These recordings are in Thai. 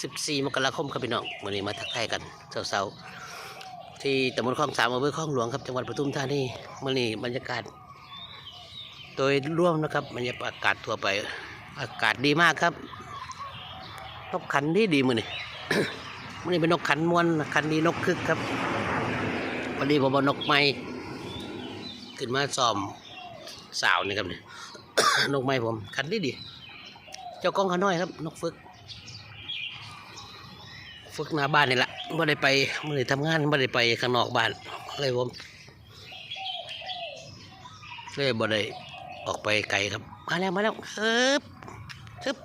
14 มกราคมครับพี่น้องวันนี้มาทักทายกันเช้าๆที่ตำบลคลองสามอำเภอคลองหลวงครับจังหวัดปทุมธานีวันนี้บรรยากาศ โดยร่วมนะครับบรรยากาศทั่วไป อากาศดีมากครับนกขันดีดีมือนี่มือนี้เป็นนกขันมวนขันดีนกคึกครับวันนี้ผมเอานกไม้ขึ้นมาซ้อมสาวนี่ครับเนี่ยนกไม้ผมขันดีดี เจ้ากล้องขาน้อยครับ นกฝึก ฝึกหน้าบ้านนี่แหละไม่ได้ไปไม่ได้ทำงานไม่ได้ไปข้างนอกบ้านเลยผมเลยบ่ได้ออกไปไกลครับ มาแล้วมาแล้วเฮึบฮึบ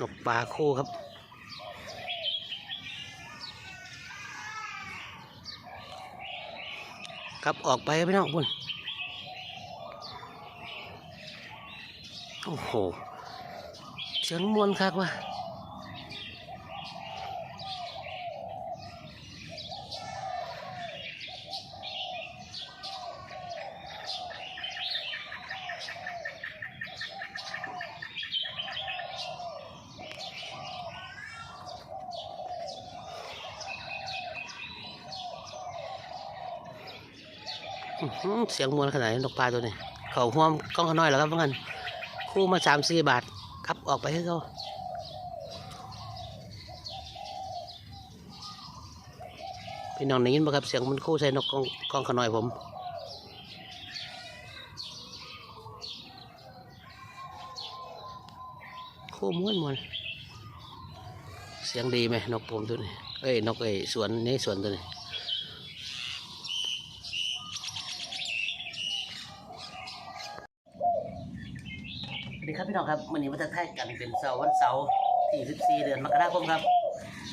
นกปลาคู่ครับครับ ออกไปครับพี่น้องพุ่น โอ้โหเสียงมวนคักว่ะอื้อหือเสียงมวนขนาดนี้นกปลาตัวนี้ เขาห่วมกล้องเขาน้อยแล้วครับเพื่อน คู่มาสามสี่บาทครับออกไปให้เขาพี่น้องได้ยินบ่ครับเสียงมันคู่ใส่นกกองกองขน้อยผมคู่ม้วนม้วนเสียงดีไหมนกผมตัวนี้เอ้ยนกไอ้สวนนี่สวนตัวนี้ สวัสดีครับ พี่น้องครับวันนี้มาทักทายกันเป็นเสาร์วันเสาร์ที่14เดือนมกราคมครับ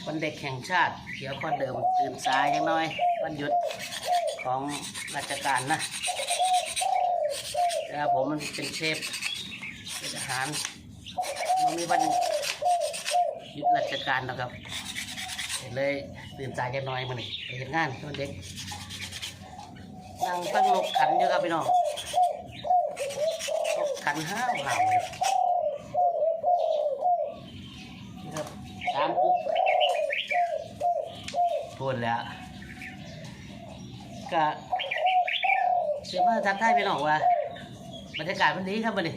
วันเด็กแห่งชาติเขียวข้อเดิมตื่นสายยังน้อย วันหยุดของราชการนะแต่ผมมันเป็นเชฟเป็นอาหารมันมีวันหยุดราชการนะครับเลยตื่นสายยังน้อยมาหนิไปเห็นงานวันเด็กนั่งตั้งนกขันอยู่ครับพี่น้องขันห้าวห่าวเลยนี่ครับสามกุ๊ก พูดแล้วก็เชื่อว่าทักทายพี่น้องว่าบรรยากาศมันดีครับวันนี้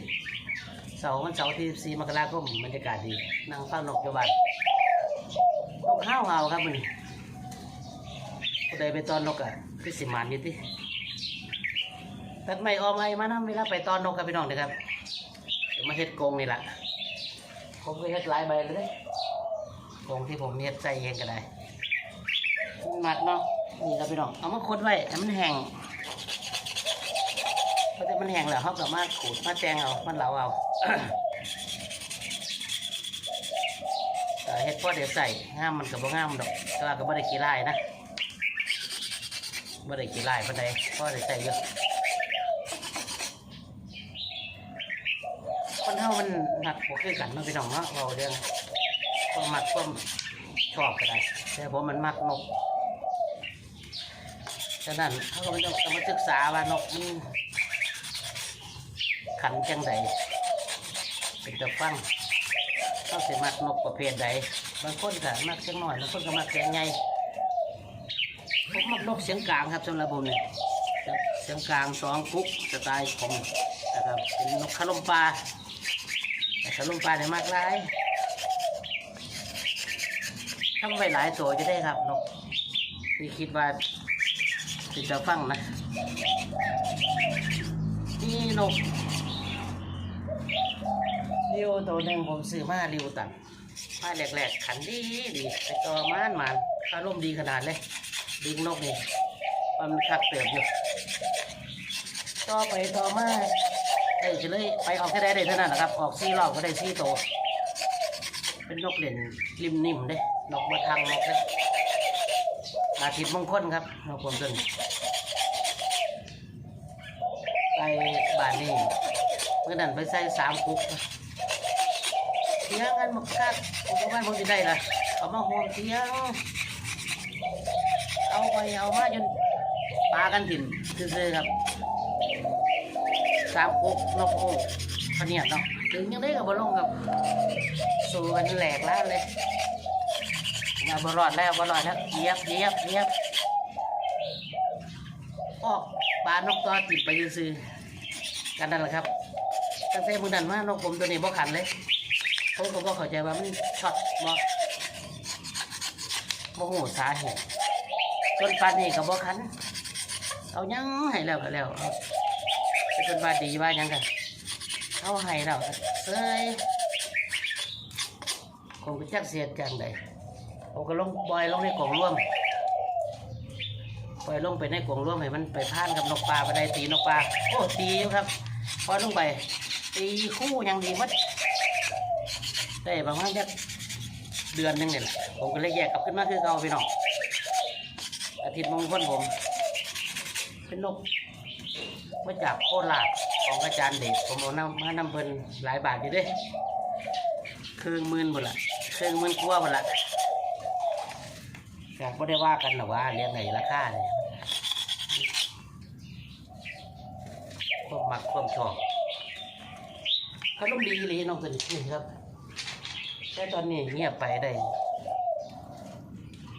เสาร์วันเสาร์ที่4มกราคมบรรยากาศดีนั่งฟังนกอยู่บ้านนกห้าวห่าครับวันนี้ผู้ใดไปตอนนกอะคือสิมานอยู่ที่ตัดไม่ออมไอมานะเวลาไปตอนนกกับพี่น้องนะครับเดี๋ยวมาเฮ็ดกงนี่แหละผมก็เฮ็ดหลายใบเลยกงที่ผมเฮ็ดใส่เองก็ได้ มัดเนาะนี่ครับพี่น้องเอามาคดไว้ให้มันแห้งพอแต่มันแห้งแล้วเขาก็มาขูดมาแจงเอามันเหลาเอาเฮ็ดพอเดี๋ยวใส่ง่ามมันกับบ่งามดอกแต่ว่าก็บ่ได้ขี้ลายนะบ่ได้ขี้ลายปานใดพอได้ใส่เยอะคนเท่ามันหนักบ่คือกันเนาะพี่น้องเนาะเราเรื่องความมักความชอบก็ได้แต่ผมมันมักนก ฉะนั้นเขาก็มันต้องมาศึกษาว่านกมันขันจังใดเป็นตะฟังเขาสิมักนกประเภทใดบางคนก็มักเสียงน้อยบางคนก็มักเสียงใหญ่ผมมักนกเสียงกลางครับสำหรับผมเนี่ยเสียงกลางสองกุ๊กสไตล์ผมนะครับเป็นนกคาลมปลาแต่ขนมปลาเนี่ยมากหลายทำไว้หลายตัวจะได้ครับนกที่คิดว่า ที่จะฟังนะนี่นกริวตัวหนึ่งผมซื้อมาริวตันมาแหลกๆขันดีดีแต่ตัวมานมันคารมดีขนาดเลยดิงนกนี่มันคักเติบอยู่ต่อไปต่อมาเอ้ยจะเลยไปออกแค่ได้เท่านั้นนะครับ ออกซี่รอบก็ได้ซี่โต เป็นนกเด่นริมนิ่มเด้นกมาทางนกเด้ อาทิตย์มงคลครับนกผมต้นไปบ้านนี่เมื่อนั้นไปใส่สามคุกเที่ยงกันมาคัดผมก็ว่าผมจะได้ละเอามาห่วงเที่ยงเอาไปเอามาจนปลากันถิ่นซื่อๆครับสามกุกนกโอ้พเนียดเนาะถึงยังได้กับบอลงกับ สู้กันแหลกแล้วเลย มาบอลอดแล้วบอลอดแล้วเยียบเยียบเยียบออกปลานกตัวติดไปซื้อกันนั่นแหละครับตั้งแต่มือนั้นมานกผมตัวนี้บ่ขันเลยผมก็บ่เข้าใจว่ามันช็อตบ่บ่หูสาเหตุจนปานนี้ก็บ่ขัน เอายังให้แล้วก็แล้วจนว่าดีว่ายังกันเอาให้แล้วก็เซ้ยคงจักเสียจังใด ผมก็ลงปล่อยลงในกล่องร่วมปล่อยลงไปในกล่องร่วมให้มันไปพานกับนกปลาไปได้ตีนกปลาโอ้ตีครับปล่อยลงไปตีคู่ยังดีมัดได้ประมาณจักเดือนหนึงเนี่ยแหละผมก็เลยแยกกลับขึ้นมาคือเก่าพี่น้องอาทิตย์มงคลผม เป็นนกมาจากโคราชของอาจารย์เด็กผมเอานำมานำเพิ่นหลายบาทอยู่ด้วยเครื่องมื่นหมดละเครื่องมื่นกว่าหมดละ แต่ก็ได้ว่ากันหรอกว่าเรียงไหนราคาเนี่ยความมักความชอบขนมดีเลยน้องตัวนี้ครับ แต่ตอนนี้เงียบไปได้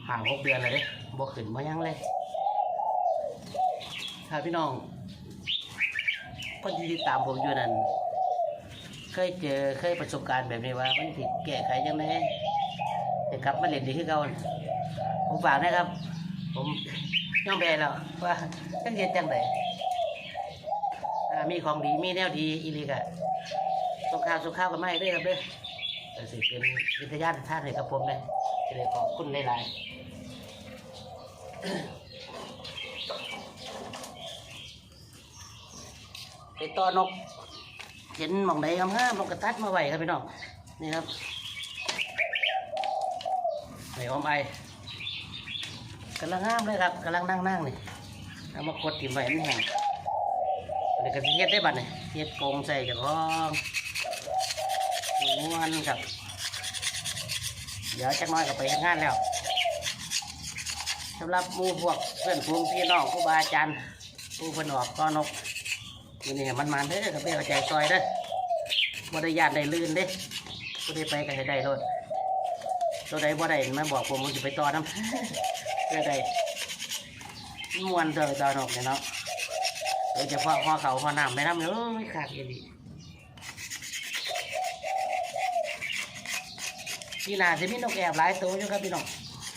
ห่างหกเดือนเลยเด้บ่ขึ้นมายังเลย ถ้าพี่น้องคนที่ติดตามผมอยู่นั้น เคยเจอเคยประสบการณ์แบบนี้ว่า มันผิดแก้ไขยังไงจะกลับมาเล่นดีขึ้นเก่า ผมฝากนะครับ ผมย่อมแพ้แล้วว่าจังเฮ็ดจังไดอ่ามีของดีมีแนวดีอีลีกะส่งข่าวส่งข่าวกันมาให้ด้วยครับเด้อแต่สิเป็นวิทยาท่านให้กับผมเลยจะได้ขอบคุณหลายๆไปต่อนก เห็นมองใดงามๆนกกระตัดมาไหวครับพี่น้องนี่ครับไหนออมไอ กำลังงามเลยครับกำลังนั่งนั่งนี่เอามากดถิ่มไว้มันแห้งอันนี้ก็สิเฮ็ดได้บัดนี่เฮ็ดกงใส่เจากห้องม้วนครับ เดี๋ยวจักน้อยก็ไปงานแล้วสำหรับมูพวกเพื่อนฝูงพี่น้องครูบาอาจารย์ผู้เพนออกก็นกนี่นี่มันมันเด้อกับเป้าใจซอยเด้อบ่ได้ญาติได้ลื่นเด้บ่ได้ไปก็ให้ได้โลดตัวใดบ่ได้มาบอกผมผมสิไปต่อน้ำ เพื่อได้มวนเถอะตอนอกเนี่ยเนาะโดยเฉพาะหัวเขาหัวน้ำไปน้ำเอ้ยขาดอีหลีนี่นาจะมีนกแอบหลายตัวอยู่ครับพี่น้อง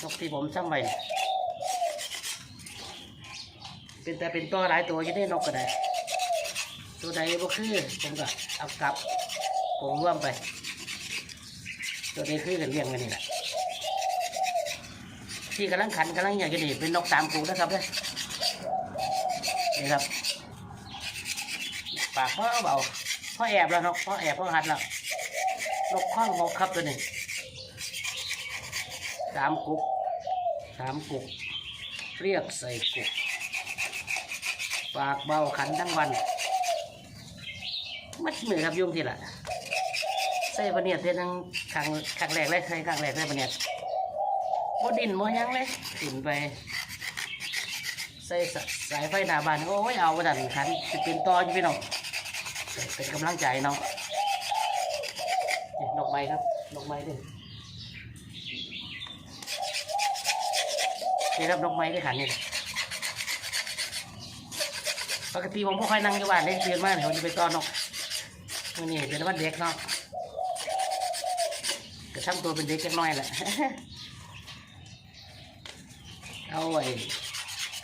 นกที่ผมซ้ำไว้เป็นแต่เป็นตัวหลายตัวอยู่ได้นกก็ได้ ตัวใดบ่คือผมก็เอากลับกงร่วมไป ตัวใดคือกันเลี้ยงกันนี่แหละ ที่กำลังขันกำลังอยากจะนี่เป็นนกสามกูนะครับเนี่ยนี่ครับ ปากพ่อเบาพ่อแอบแล้วนกพ่อแอบพ่อหัดแล้วนกข้องนกครับตัวนี้สามกุกสามกุก เรียกใส่กุก ปากเบาขันทั้งวัน มัดมือครับยุ่งทีละใส่ปะเนียดเท่านังขังขังแรกเลยใส่ขังแรกเลยปะเนียด บ่ดินบ่หยังเลยขึ้นไป ใส่สายไฟหน้าบ้านโอ้ยเอาไปดันขันจะเป็นต่ออยู่พี่น้องเป็นกำลังใจเนาะนี่ดอกไม้ครับดอกไม้ดินี่ครับดอกไม้ได้ขันนี่ปกติผมไม่ค่อยนั่งอยู่บ้านเลยเตือนมากเลยผมจะไปต้อนนกนี้เป็นวันเด็กเนาะก็ทำตัวเป็นเด็กกันน้อยแหละ เอาไว้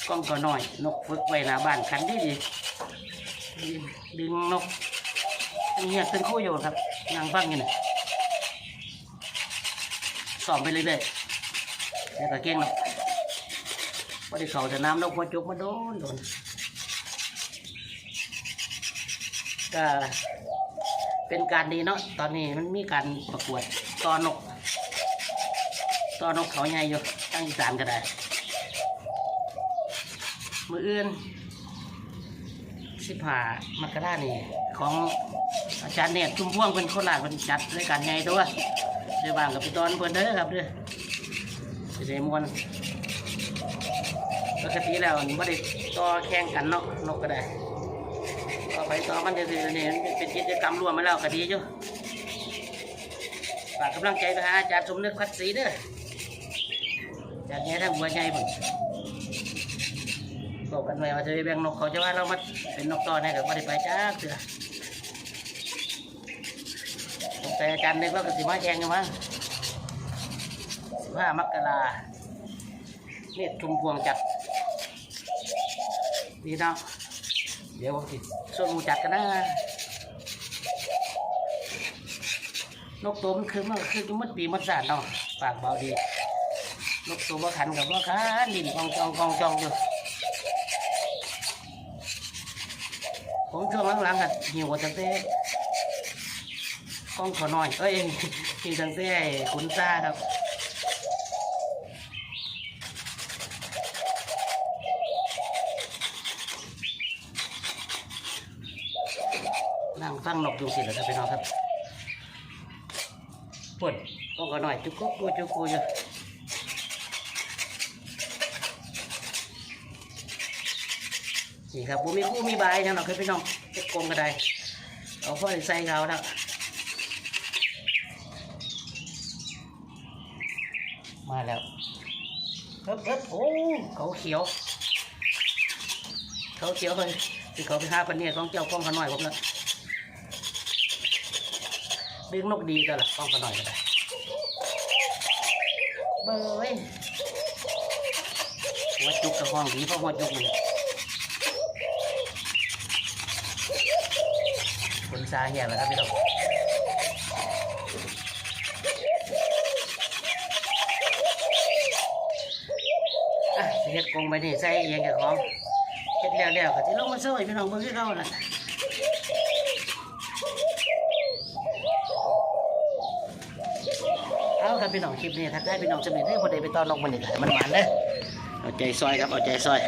กล้องก็น้อย นกฝึกไว้หน้าบ้านขันดีดีดึงนกเงียบเป็นคู่อยู่ครับนางฟังอยู่น่ะสอบไปเรื่อยๆแล้วก็เก่งเนาะพอด้เขาจะน้ำนกพอจุกมาโดนโดนก็เป็นการดีเนาะตอนนี้มันมีการประกวดตอนนกตอนกเขาใหญ่อยู่ตั้งอีสานก็ได้ มืออื่นสิบหามกรานี่ของอาจารย์เนี่ยจุ่มพ่วงเป็นคนหลานเป็นจัดรายการใหญ่ด้วยเดี๋ยวบางกับพี่ตอนเพิ่อนเด้อครับเด้อสิได้มวนปกติแล้วไม่ได้ต่อแข่งกันเนาะนกก็ได้ก็ไปต่อมันจะเนี่ยเป็นกิจกรรมร่วมมาแล้วก็ดีอยู่ฝากกำลังใจไปหาอาจารย์สมนึกพัดศรีเด้อจากนี้ถ้าหัวใหญ่ผม บอกกันไว้ว่าจะไปแบ่งนกเขาจะว่าเรามาเป็นนกต่อเนี่ยก็ไม่ได้ไปจ้าเสือแต่อาจารย์นึกว่าก็สิมาแข่งกันมั้งสิบห้ามกราเนี่ยชุมพวงจัดดีเนาะเดี๋ยวผมสิส่วนมูจัดกันนะนกตัวมันคือมันคือมันปีมันสานเนาะปากเบาดีนกตัวว่าขันกับว่าขันดินกองจองกองจองอยู่ ผมช่วงหลังๆอะหิวจังเต้กองขอน้อยเอ้ยหิวจังเต้ขุนซ่าครับนั่งฟังนกอยู่สิเหรอครับพี่น้องครับปุ่นก็ก็หน่อยจุกกุ๊กกูจุกกูอยู่ นี่ครับผมมีคู่มีใบจังหรอกครับพี่น้องเจ็กกลมก็ได้เอาพ่อใส่เขาแล้วมาแล้วเฮ้ยเฮ้ยโอ้เขาเขียว เขาเขียวเลยที่เขาไปหาปันเนี่ยของเจ้ากล้องเขาหน่อยผมนะดึงนกดีกันล่ะต้องกันหน่อยก็ได้เบยหัวจุกกับห้องดีเพราะหัวจุกนี่คน ซาเหี่ยแล้วครับพี่น้องเฮ็ดกงไปนี่ใส่เองกับของเฮ็ดแล้วแล้วก็สิลงมาช่วยพี่น้องเบิ่งคือเก่าน่ะเอาครับพี่น้องคลิปนี้ทักทายพี่น้องจะมีให้คนใดไปต้อนนกมันอีกมันหวานเลยเอาใจซอยครับเอาใจซอย